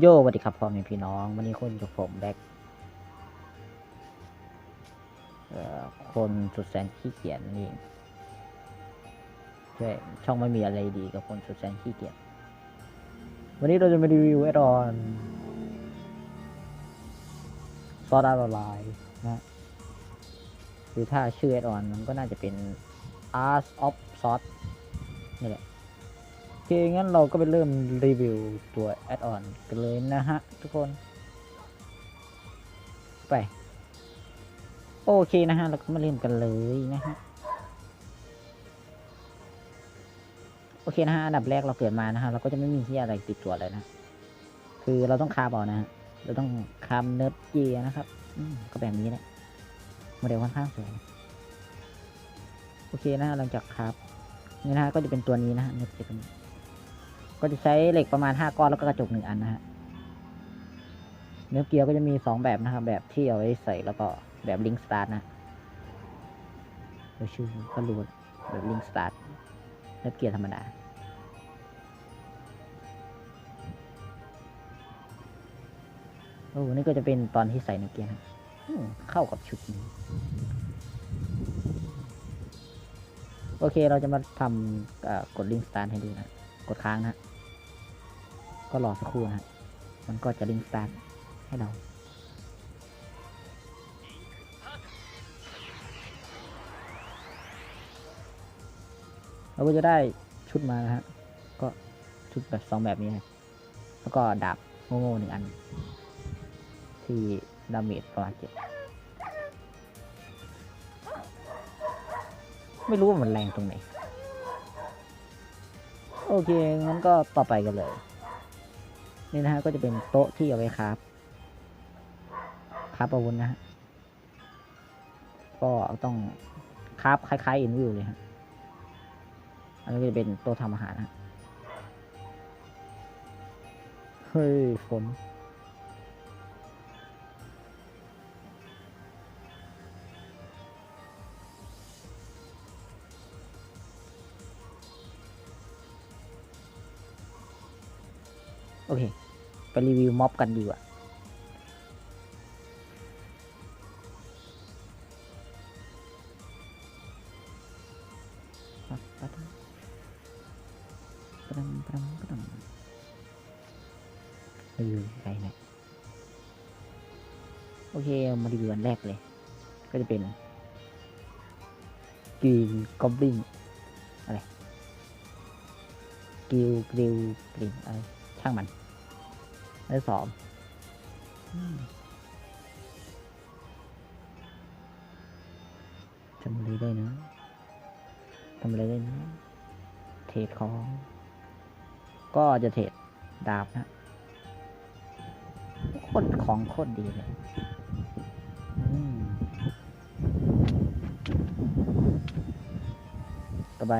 โยสวัสดีครับพ่อแม่พี่น้อง วันนี้คุณกับผมแบ็คคนสุดแสนขี้เกียจนั่นเองช่วยช่องไม่มีอะไรดีกับคนสุดแสนขี้เกียจวันนี้เราจะมารีวิวแอดออนซอสออนไลน์นะหรือถ้าชื่อแอดออนมันก็น่าจะเป็น Art of Sauce นี่แหละ เคงั้นเราก็ไปเริ่มรีวิวตัวแอดออนกันเลยนะฮะทุกคน ไป โอเคนะฮะ เราก็มาเริ่มกันเลยนะฮะ โอเคนะฮะ อันดับแรกเราเกิดมานะฮะ เราก็จะไม่มีที่อะไรติดตัวเลยนะ คือเราต้องคาบเอานะฮะ เราต้องคามเนิร์ดเกียนะครับก็แบบนี้แหละโมเดลค่อนข้างสวย โอเคนะฮะหลังจากครับนี่นะฮะก็จะเป็นตัวนี้นะฮะเนิร์ดเกียตัวนี้ ก็จะใช้เหล็กประมาณห้าก้อนแล้วก็กระจกหนึ่งอันนะฮะเนื้อเกียร์ก็จะมีสองแบบนะครับ แบบที่เอาไว้ใส่แล้วก็แบบลิงสตาร์ทนะชื่อก็รู้แบบลิงสตาร์ทเนื้อเกียร์ธรรมดาโอ้นี่ก็จะเป็นตอนที่ใส่เนื้อเกียร์นะเข้ากับชุดนี้โอเค เราจะมาทำกดลิงสตาร์ทให้ดูนะ กดค้างนะ ก็รอสักครู่นะมันก็จะลิงสตาร์ทให้เรา เราก็จะได้ชุดมานะฮะ ก็ชุดแบบสองแบบนี้นะแล้วก็ดาบโง่ๆหนึ่งอัน ที่ดาเมจประมาณเจ็ดไม่รู้ว่ามันแรงตรงไหน โอเค งั้นก็ต่อไปกันเลย นี่นะฮะก็จะเป็นโต๊ะที่เอาไว้ครับครับอาวุธนะฮะก็ต้องครับคล้ายๆอินวิวเลยฮะอันนี้ก็จะเป็นโต๊ะทำอาหารนะฮะเฮ้ยฝนโอเค ไปรีวิวม็อบกันดีกว่าปัดปัดปัดปัดปัดปัดรีวิวไปนอยโอเค มารีวิวอันแรกเลย ก็จะเป็นกิลกอบลิงอะไรกิลกริลกริลอะไรช่างมัน อันที่สองอืมทำอะไรได้นะทำอะไรได้นะ เทรดของ ก็จะเทรดดาบนะโคตรของโคตรดีเลยต่อไป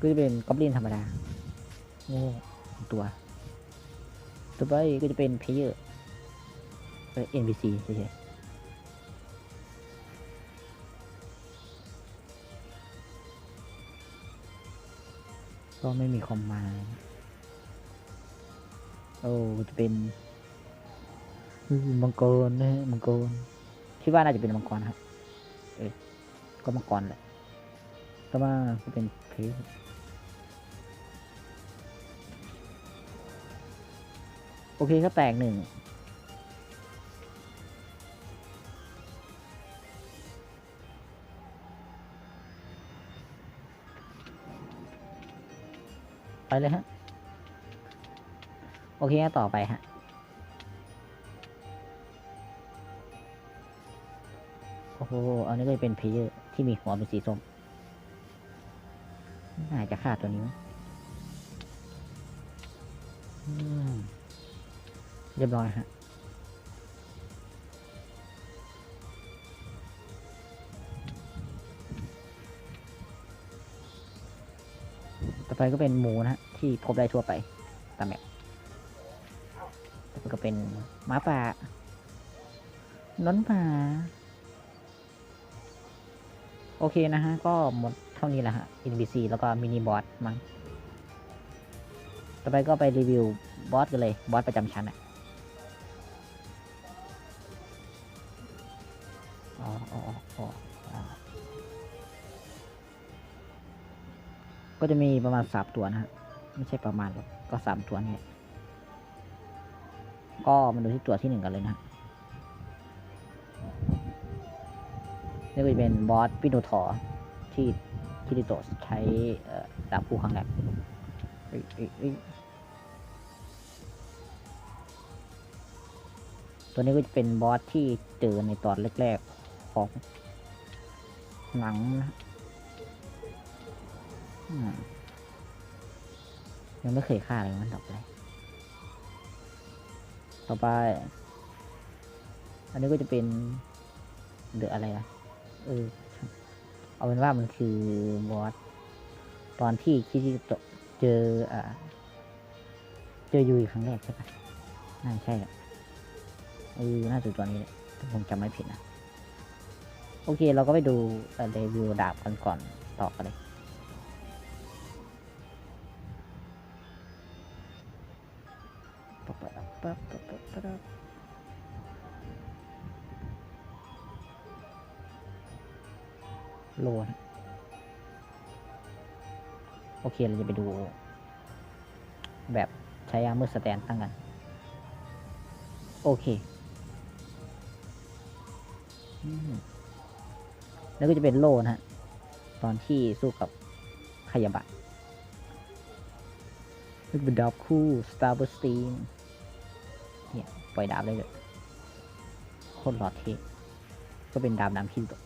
ก็จะเป็นกอบลินธรรมดาโง่ตัว ต่อไปก็จะเป็นเพเยอร์เออ NPC เฉยๆก็ไม่มีคอมมาโอ้จะเป็นมังกรนะฮะมังกรคิดว่าน่าจะเป็นมังกรครับ เออก็มังกรแหละต่อมาก็เป็นเพล โอเคก็แตกหนึ่งไปเลยฮะ โอเคต่อไปฮะโอ้โหอันนี้ก็จะเป็นเพเยอร์ที่มีหัวเป็นสีส้ม น่าจะฆ่าตัวนี้มั้งอืม เรียบร้อยฮะต่อไปก็เป็นหมูนะฮะที่พบได้ทั่วไปตามแบบต่อไปก็เป็นหมาป่าน้นป่าโอเคนะฮะ ก็หมดเท่านี้แหละฮะ NPC แล้วก็มินิบอสมั้งต่อต่อไปก็ไปรีวิวบอสกันเลย บอสประจำชั้นอะ อออ๋ออ๋ออ๋อก็จะมีประมาณสามตัวนะฮะไม่ใช่ประมาณหรอกก็สามตัวนี่ก็มาดูที่ตัวที่หนึ่งกันเลยนะนี่ก็จะเป็นบอสปิโนทอร์ที่คิริโตะใช้ดาบคู่ครั้งแรกตัวนี้ก็จะเป็นบอสที่เจอในตอนแรกๆ ของหนังนะยังไม่เคยฆ่าเลยมันต่อไปต่อไป อันนี้ก็จะเป็นเดืออะไรนะเออ เอาเป็นว่ามันคือบอสตอนที่คิริโตะเจออ่าเจอยูอีครั้งแรกใช่ปะน่าใช่แหละเออน่าจะตัวนี้แหละผมจำไม่ผิดนะ โอเค เราก็ไปดูเอ่อรีวิวดาบกันก่อนต่อกันเลยโลนโอเค เราจะไปดู แบบใช้อามือสแตนตั้งกัน โอเค อืม แล้วก็จะเป็นโล่นะฮะ ตอนที่สู้กับขยาบะนี่เป็นดาบคู่ Star b u r s t e a m เนี่ยปล่อยดาบเลยเลยโคตรหลอดเทก็เป็นดาบน้ำคิวตัว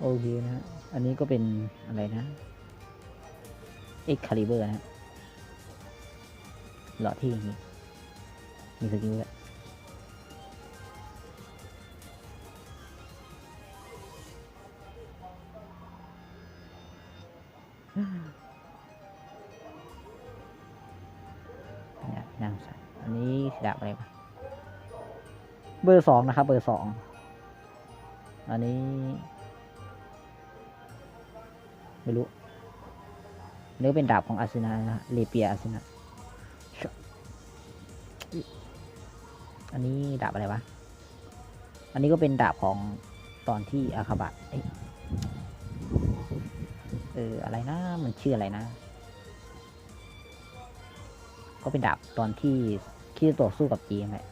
โอเคนะฮะอันนี้ก็เป็นอะไรนะ X Caliber นะฮะหลอดที่อย่างนี้ มีสกิลด้วยเนี่ยนางใส่อันนี้ดาบอะไรวะเบอร์สองนะครับ เบอร์สอง อันนี้ ไม่รู้เนื้อเป็นดาบของอาซินานะฮะเลเปียอาซินา อันนี้ดาบอะไรวะ อันนี้ก็เป็นดาบของตอนที่อาคาบะเอออะไรนะ มันชื่ออะไรนะ ก็เป็นดาบตอนที่คิริโตะสู้กับจีนแหละ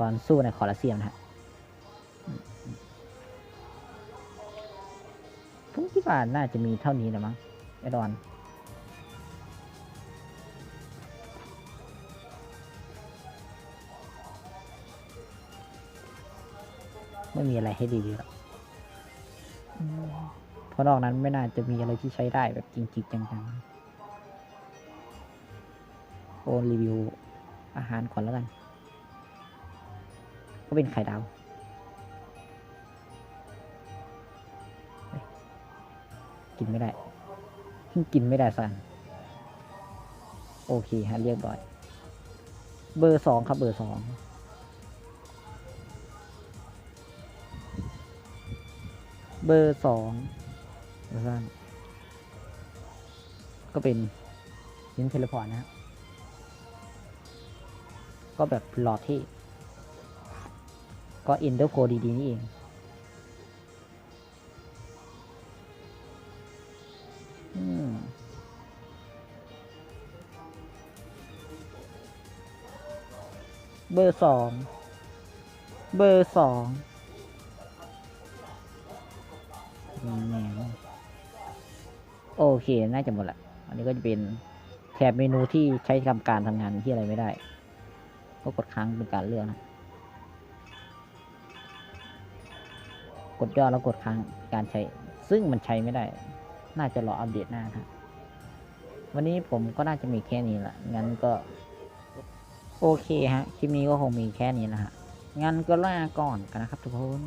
ตอนสู้ในคอลอสเซียมนะฮะผมคิดว่าน่าจะมีเท่านี้แหละมั้งไอดอน ไม่มีอะไรให้ดีแล้วอืมเพราะนอกนั้นไม่น่าจะมีอะไรที่ใช้ได้แบบจริงๆจังๆโอนรีวิวอาหารก่อนแล้วกัน ก็เป็นไข่ดาวเฮ้ยกินไม่ได้เพิ่งกินไม่ได้สันโอเคฮะเรียบร้อย เบอร์สองครับเบอร์สอง เบอร์สองสั้นก็เป็นยินเทเลพอร์ตนะก็แบบหลอดที่ ก็อินเดอร์โ e ดีๆ นี่เอง อืมเบอร์สอง เบอร์สอง โอเค น่าจะหมดละ อันนี้ก็จะเป็นแถบเมนูที่ใช้ทำการทำงานที่อะไรไม่ได้ ก็กดค้างเป็นการเลือกนะ กดย่อแล้วกดค้างการใช้ ซึ่งมันใช้ไม่ได้ น่าจะรออัปเดตหน้าครับวันนี้ผมก็น่าจะมีแค่นี้ละงั้นก็ โอเคฮะ คลิปนี้ก็คงมีแค่นี้นะฮะ งั้นก็ลาก่อนกันนะครับทุกคน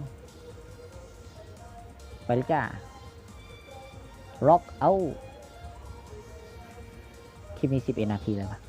ไปเลยจ้าล็อกเอาคลิปนี้สิบเอ็ดนาทีเลยปะ